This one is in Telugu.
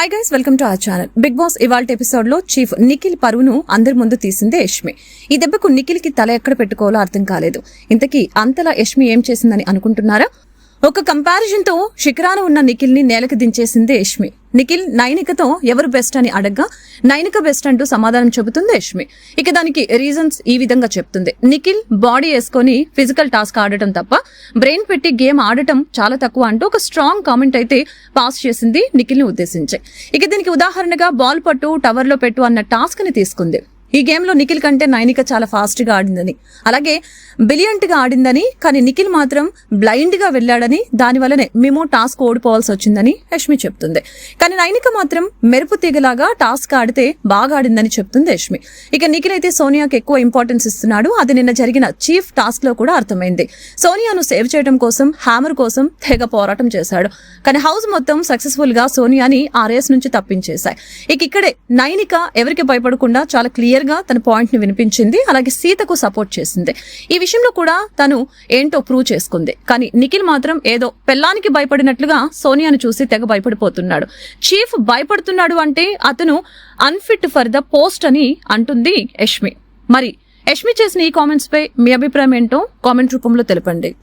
Hi guys welcome to our channel Bigg Boss ఇవాళ ఎపిసోడ్లో చీఫ్ నిఖిల్ పరువును అందరి ముందు తీసిందే యష్మి. ఈ దెబ్బకు నిఖిల్కి తల ఎక్కడ పెట్టుకోవాలో అర్థం కాలేదు. ఇంతకీ అంతలా యష్మి ఏం చేసిందని అనుకుంటున్నారా? ఒక కంపారిజన్తో శిఖరాన ఉన్న నిఖిల్ని నేలకు దించేసింది యష్మి. నిఖిల్ నైనికతో ఎవరు బెస్ట్ అని అడగ్గా నైనిక బెస్ట్ అంటూ సమాధానం చెబుతుంది యష్మి. ఇక దానికి రీజన్స్ ఈ విధంగా చెప్తుంది. నిఖిల్ బాడీ వేసుకొని ఫిజికల్ టాస్క్ ఆడటం తప్ప బ్రెయిన్ పెట్టి గేమ్ ఆడటం చాలా తక్కువ అంటూ ఒక స్ట్రాంగ్ కామెంట్ అయితే పాస్ చేసింది నిఖిల్ని ఉద్దేశించి. ఇక దీనికి ఉదాహరణగా బాల్ పట్టు టవర్లో పెట్టు అన్న టాస్క్ని తీసుకుంది. ఈ గేమ్లో నిఖిల్ కంటే నైనిక చాలా ఫాస్ట్గా ఆడిందని. అలాగే బిలియంట్గా ఆడిందని కానీ నిఖిల్ మాత్రం బ్లైండ్గా వెళ్ళాడని దానివల్లనే మేము టాస్క్ ఓడిపోవాల్సి వచ్చిందని యష్మి చెప్తుంది. కానీ నైనిక మాత్రం మెరుపు తీగలాగా టాస్క్ ఆడితే బాగా ఆడిందని చెప్తుంది యష్మి. ఇక నిఖిల్ అయితే సోనియాకి ఎక్కువ ఇంపార్టెన్స్ ఇస్తున్నాడు. అది నిన్న జరిగిన చీఫ్ టాస్క్లో కూడా అర్థమైంది. సోనియాను సేవ్ చేయడం కోసం హ్యామర్ కోసం తెగ పోరాటం చేశాడు. కానీ హౌస్ మొత్తం సక్సెస్ఫుల్గా సోనియాని ఆ రేస్ నుంచి తప్పించేశాయి. ఇక ఇక్కడే నైనిక ఎవరికి భయపడకుండా చాలా క్లియర్ గా తన పాయింట్ని వినిపించింది అలాగే సీతకు సపోర్ట్ చేసింది. ఈ విషయంలో కూడా తను ఏంటో ప్రూవ్ చేసుకుంది. కానీ నిఖిల్ మాత్రం ఏదో పెళ్ళానికి భయపడినట్లుగా సోనియాను చూసి తెగ భయపడిపోతున్నాడు. చీఫ్ భయపడుతున్నాడు అంటే అతను అన్ఫిట్ ఫర్ ద పోస్ట్ అని అంటుంది యష్మి. మరి యష్మి చేసిన ఈ కామెంట్స్ పై మీ అభిప్రాయం ఏంటో కామెంట్ రూపంలో తెలపండి.